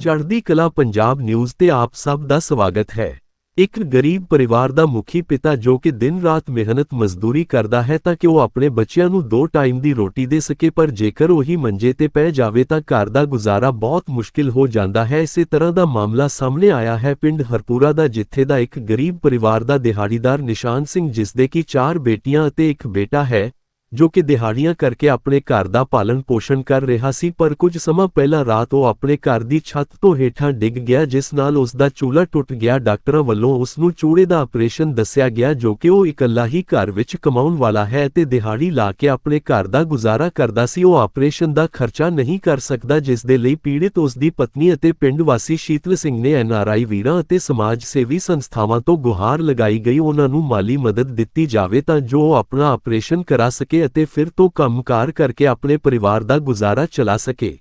ਚੜ੍ਹਦੀ ਕਲਾ ਪੰਜਾਬ ਨਿਊਜ਼ ਤੇ ਆਪ ਸਭ ਦਾ ਸਵਾਗਤ ਹੈ। ਇੱਕ ਗਰੀਬ ਪਰਿਵਾਰ ਦਾ ਮੁਖੀ ਪਿਤਾ ਜੋ ਕਿ ਦਿਨ ਰਾਤ ਮਿਹਨਤ ਮਜ਼ਦੂਰੀ ਕਰਦਾ ਹੈ ਤਾਂ ਕਿ ਉਹ ਆਪਣੇ ਬੱਚਿਆਂ ਨੂੰ ਦੋ ਟਾਈਮ ਦੀ ਰੋਟੀ ਦੇ ਸਕੇ ਪਰ ਜੇਕਰ ਉਹੀ ਮੰਜੇ ਤੇ ਪੈ ਜਾਵੇ ਤਾਂ ਘਰ ਦਾ ਗੁਜ਼ਾਰਾ ਬਹੁਤ ਮੁਸ਼ਕਿਲ ਹੋ ਜਾਂਦਾ ਹੈ। ਇਸੇ ਤਰ੍ਹਾਂ ਦਾ ਮਾਮਲਾ ਸਾਹਮਣੇ ਆਇਆ ਹੈ। ਪਿੰਡ ਹਰਪੂਰਾ ਦਾ ਜਿੱਥੇ ਦਾ ਇੱਕ ਗਰੀਬ ਪਰਿਵਾਰ ਦਾ ਦਿਹਾੜੀਦਾਰ ਨਿਸ਼ਾਨ ਸਿੰਘ ਜਿਸ ਦੇ ਕੀ ਚਾਰ ਬੇਟੀਆਂ ਅਤੇ ਇੱਕ ਬੇਟਾ ਹੈ ਜੋ ਕਿ ਦਿਹਾੜੀਆਂ ਕਰਕੇ ਆਪਣੇ ਘਰ ਦਾ ਪਾਲਣ ਪੋਸ਼ਣ ਕਰ ਰਿਹਾ ਸੀ, ਪਰ ਕੁਝ ਸਮਾਂ ਪਹਿਲਾਂ ਰਾਤ ਉਹ ਆਪਣੇ ਘਰ ਦੀ ਛੱਤ ਤੋਂ ਹੇਠਾਂ ਡਿੱਗ ਗਿਆ, ਜਿਸ ਨਾਲ ਉਸ ਦਾ ਚੂਲਾ ਟੁੱਟ ਗਿਆ। ਡਾਕਟਰਾਂ ਵੱਲੋਂ ਉਸ ਨੂੰ ਚੂੜੇ ਦਾ ਆਪਰੇਸ਼ਨ ਦੱਸਿਆ ਗਿਆ, ਜੋ ਕਿ ਉਹ ਇਕੱਲਾ ਹੀ ਘਰ ਵਿੱਚ ਕਮਾਉਣ ਵਾਲਾ ਹੈ ਤੇ ਦਿਹਾੜੀ ਲਾ ਕੇ ਆਪਣੇ ਘਰ ਦਾ ਗੁਜ਼ਾਰਾ ਕਰਦਾ ਸੀ। ਉਹ ਆਪਰੇਸ਼ਨ ਦਾ ਖਰਚਾ ਨਹੀਂ ਕਰ ਸਕਦਾ, ਜਿਸ ਦੇ ਲਈ ਪੀੜਿਤ ਉਸ ਦੀ ਪਤਨੀ ਅਤੇ ਪਿੰਡ ਵਾਸੀ ਸ਼ੀਤਲ ਸਿੰਘ ਨੇ ਐਨਆਰਆਈ ਵੀਰਾਂ ਅਤੇ ਸਮਾਜ ਸੇਵੀ ਸੰਸਥਾਵਾਂ ਤੋਂ ਗੁਹਾਰ ਲਗਾਈ ਗਈ। ਉਹਨਾਂ ਨੂੰ ਮਾਲੀ ਮਦਦ ਦਿੱਤੀ ਜਾਵੇ ਤਾਂ ਜੋ ਉਹ ਆਪਣਾ ਆਪਰੇਸ਼ਨ ਕਰਾ ਸਕੇ। ਅਤੇ ਫਿਰ ਤੋਂ ਕੰਮਕਾਰ ਕਰਕੇ ਆਪਣੇ ਪਰਿਵਾਰ ਦਾ ਗੁਜ਼ਾਰਾ ਚਲਾ ਸਕੇ।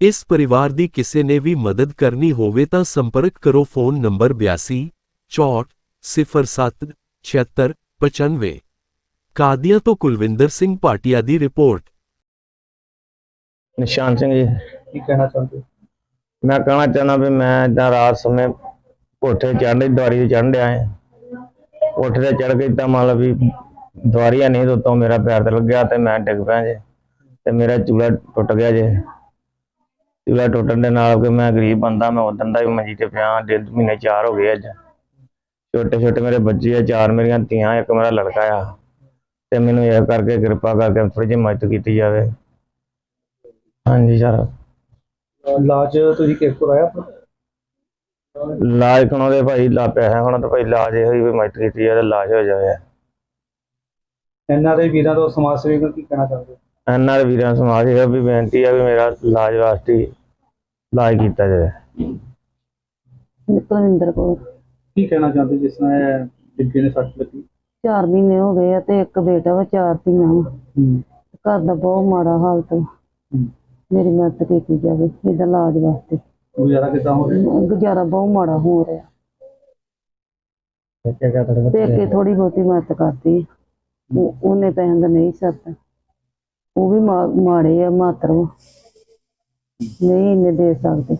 ਇਸ ਪਰਿਵਾਰ ਦੀ ਕਿਸੇ ਨੇ ਵੀ ਮਦਦ ਕਰਨੀ ਹੋਵੇ ਤਾਂ ਸੰਪਰਕ ਕਰੋ ਫੋਨ ਨੰਬਰ 82 64 07 76 95 ਕਾਦੀਆਂ ਤੋਂ ਕੁਲਵਿੰਦਰ ਸਿੰਘ ਭਾਟੀਆ ਦੀ ਰਿਪੋਰਟ। ਨਿਸ਼ਾਨ ਸਿੰਘ ਜੀ। ਕੀ ਕਹਿਣਾ ਚਾਹੁੰਦੇ? ਮੈਂ ਕਹਿਣਾ ਚਾਹੁੰਦਾ ਵੀ ਮੈਂ ਇਦਾਂ ਰਾਤ ਸਮੇਂ ਕੋਠੇ ਚੜ੍ਹਨੇ ਦਵਾਰੀ ਤੇ ਚੜ੍ਹਨ ਡਿਆ ਹਾਂ। ਕੋਠੇ ਤੇ ਚੜ੍ਹ ਕੇ ਤਾਂ ਮਤਲਬ ਵੀ ਦਵਾਰੀਆਂ ਨਹੀਂ ਤੋਂ ਮੇਰਾ ਪੈਰ ਤੇ ਲੱਗਿਆ ਤੇ ਮੈਂ ਡਿੱਗ ਪਿਆ ਜੇ ਤੇ ਮੇਰਾ ਚੂਲਾ ਟੁੱਟ ਗਿਆ ਜੇ। ਚੂਲਾ ਟੁੱਟਣ ਦੇ ਨਾਲ ਕਿ ਮੈਂ ਗਰੀਬ ਬੰਦਾ ਮੈਂ ਉਦੋਂ ਦਾ ਵੀ ਮੰਜੀ ਤੇ ਪਿਆ ਡੇਢ ਮਹੀਨੇ ਚਾਰ ਹੋ ਗਏ ਅੱਜ। ਛੋਟੇ ਛੋਟੇ ਮੇਰੇ ਬੱਚੇ ਆ ਚਾਰ ਮੇਰੀਆਂ ਧੀਆਂ ਇੱਕ ਮੇਰਾ ਲੜਕਾ ਆ। ਤੇ ਮੈਨੂੰ ਇਹ ਕਰਕੇ ਕਿਰਪਾ ਕਰਕੇ ਥੋੜੀ ਜਿਹੀ ਮਦਦ ਕੀਤੀ ਜਾਵੇ। ਹਾਂਜੀ ਸਰ। ਇਲਾਜ ਤੁਸੀਂ ਕਿਸ ਕੋਲ ਆਇਆ ਇਲਾਜ ਕਰਾਉਣ ਦੇ ਭਾਈ ਲਾ ਪੈਸਾ ਹੁਣ ਤਾਂ ਭਾਈ ਇਲਾਜ ਇਹੋ ਹੀ ਵੀ ਮਦਦ ਕੀਤੀ ਜਾਵੇ ਤੇ ਇਲਾਜ ਹੋ ਜਾਵੇ। ਇਹਨਾਂ ਦੇ ਵੀਰਾਂ ਤੋਂ ਸਮਾਜ ਸੇਵੀ ਨੂੰ ਕੀ ਕਹਿਣਾ ਚਾਹੁੰਦੇ ਹੋ? ਇਹਨਾਂ ਦੇ ਵੀਰਾਂ ਸਮਾਜ ਇਹ ਵੀ ਬੇਨਤੀ ਆ ਵੀ ਮੇਰਾ ਇਲਾਜ ਵਾਸਤੇ ਇਲਾਜ ਕੀਤਾ ਜਾਵੇ। ਕੁਲਵਿੰਦਰ ਕੌਰ। ਕੀ ਕਹਿਣਾ ਚਾਹੁੰਦੇ ਜਿਸ ਨਾਲ ਇਹ ਨੇ ਸੱਟ ਲੱਗੀ? ਚਾਰ ਮਹੀਨੇ ਹੋ ਗਏ ਆ ਤੇ ਇੱਕ ਬੇਟਾ ਵਾ ਚਾਰ ਧੀਆਂ ਵਾ। ਹੂੰ। ਘਰ ਦਾ ਬਹੁਤ ਮਾੜਾ ਹਾਲਤ ਵਾ ਮੇਰੀ ਮਦਦ ਕੀਤੀ ਜਾਵੇ ਇਹਦਾ ਇਲਾਜ ਵਾਸਤੇ। ਗੁਜ਼ਾਰਾ ਕਿੱਦਾਂ ਹੋ ਰਿਹਾ? ਗੁਜ਼ਾਰਾ ਬਹੁਤ ਮਾੜਾ ਹੋ ਰਿਹਾ। ਤੇ ਅੱਗੇ ਥੋੜੀ ਬਹੁਤੀ ਮਦਦ ਕਰਦੀ ਆ। ਉਹ- ਉਹਨੇ ਪੈਸਿਆਂ ਦਾ ਨਹੀਂ ਸਰਦਾ। ਉਹ ਵੀ ਮਾੜੇ ਆ ਮਾਤਰ ਨਹੀਂ ਇੰਨੇ ਦੇ ਸਕਦੇ।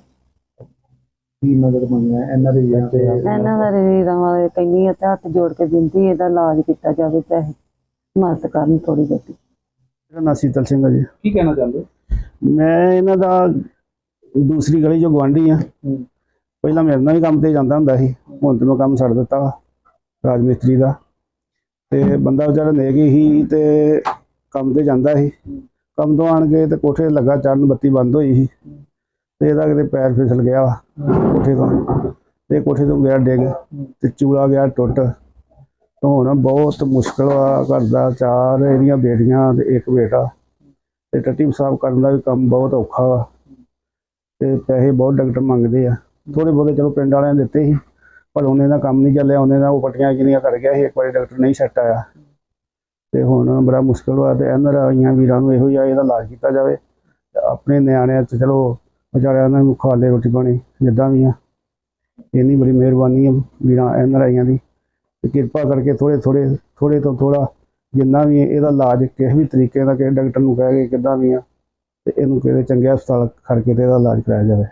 ਕੀ ਮਦਦ ਮੰਗਣਾ ਇਹਨਾਂ ਦੇ ਵੀਰਾਂ ਤੇ ਇਹਨਾਂ ਦਾ ਵੀਰਾਂ ਵਾਲੇ ਕਹਿੰਦੀ ਆ ਤੇ ਹੱਥ ਜੋੜ ਕੇ ਬੇਨਤੀ ਇਹਦਾ ਇਲਾਜ ਕੀਤਾ ਜਾਵੇ ਪੈਸੇ ਮਦਦ ਕਰਨ ਥੋੜੀ ਬਹੁਤੀ। ਮੇਰਾ ਨਾਂ ਸੀਤਲ ਸਿੰਘ ਹੈ ਜੀ। ਕੀ ਕਹਿਣਾ ਚਾਹੁੰਦੇ? ਮੈਂ ਇਹਨਾਂ ਦਾ ਦੂਸਰੀ ਗਲੀ ਚੋਂ ਗਵਾਂਢੀ ਆ। ਪਹਿਲਾਂ ਮੇਰੇ ਨਾਲ ਵੀ ਕੰਮ ਤੇ ਜਾਂਦਾ ਹੁੰਦਾ ਸੀ। ਹੁਣ ਤੇ ਮੈਂ ਕੰਮ ਛੱਡ ਦਿੱਤਾ ਰਾਜ ਮਿਸਤਰੀ ਦਾ। ਤੇ ਬੰਦਾ ਵਿਚਾਰਾ ਨੇਕ ਹੀ ਤੇ ਕੰਮ ਤੇ ਜਾਂਦਾ ਸੀ। ਕੰਮ ਤੋਂ ਆਣ ਕੇ ਤੇ ਕੋਠੇ ਲੱਗਾ ਚੜਨ ਬੱਤੀ ਬੰਦ ਹੋਈ ਸੀ। ਤੇ ਇਹਦਾ ਕਿਤੇ ਪੈਰ ਫਿਸਲ ਗਿਆ ਵਾ ਕੋਠੇ ਤੋਂ। ਤੇ ਕੋਠੇ ਤੋਂ ਗਿਆ ਡਿੱਗ ਤੇ ਚੂਲਾ ਗਿਆ ਟੁੱਟ। ਤੇ ਹੁਣ ਬਹੁਤ ਮੁਸ਼ਕਲ ਆ ਘਰ ਦਾ ਚਾਰ ਇਹਦੀਆਂ ਬੇਟੀਆਂ ਤੇ ਇੱਕ ਬੇਟਾ। ਤੇ ਟੱਟੀ ਸਾਫ਼ ਕਰਨ ਦਾ ਵੀ ਕੰਮ ਬਹੁਤ ਔਖਾ ਵਾ। ਤੇ ਪੈਸੇ ਬਹੁਤ ਡਾਕਟਰ ਮੰਗਦੇ ਆ। ਥੋੜੇ ਬਹੁਤੇ ਚਲੋ ਪਿੰਡ ਵਾਲਿਆਂ ਨੇ ਦਿੱਤੇ ਸੀ। ਪਰ ਉਹਨੇ ਦਾ ਕੰਮ ਨਹੀਂ ਚੱਲਿਆ, ਉਹਨੇ ਦਾ ਉਹ ਪੱਟੀਆਂ ਕਿੰਨੀਆਂ ਕਰ ਗਿਆ ਸੀ, ਇੱਕ ਵਾਰੀ ਡਾਕਟਰ ਨਹੀਂ ਸੈੱਟ ਆਇਆ। ਤੇ ਹੁਣ ਬੜਾ ਮੁਸ਼ਕਲ ਵਾ ਤੇ ਇਹਨਾਂ ਆਈਆਂ ਵੀਰਾਂ ਨੂੰ ਇਹੋ ਜਿਹਾ ਇਹਦਾ ਇਲਾਜ ਕੀਤਾ ਜਾਵੇ। ਆਪਣੇ ਨਿਆਣਿਆਂ ਤੇ ਚਲੋ, ਵਿਚਾਰਿਆਂ ਨੂੰ ਖਾ ਲੈ ਰੋਟੀ ਪਾਣੀ ਜਿੱਦਾਂ ਵੀ ਆ। ਇੰਨੀ ਬੜੀ ਮਿਹਰਬਾਨੀ ਆ ਵੀਰਾਂ, ਇਹਨਾਂ ਆਈਆਂ ਦੀ। ਕਿਰਪਾ ਕਰਕੇ ਥੋੜੇ ਥੋੜੇ ਥੋੜੇ ਤੋਂ ਥੋੜਾ ਜਿੰਨਾ ਵੀ ਇਹਦਾ ਇਲਾਜ ਕਿਸੇ ਵੀ ਤਰੀਕੇ ਦਾ ਕਿਸੇ ਡਾਕਟਰ ਨੂੰ ਕਹਿ ਕੇ ਕਿੱਦਾਂ ਵੀ ਆ, ਤੇ ਇਹਨੂੰ ਕਿਤੇ ਚੰਗੇ ਹਸਪਤਾਲ ਖੜ ਕੇ ਤੇ ਇਹਦਾ ਇਲਾਜ ਕਰਾਇਆ ਜਾਵੇ।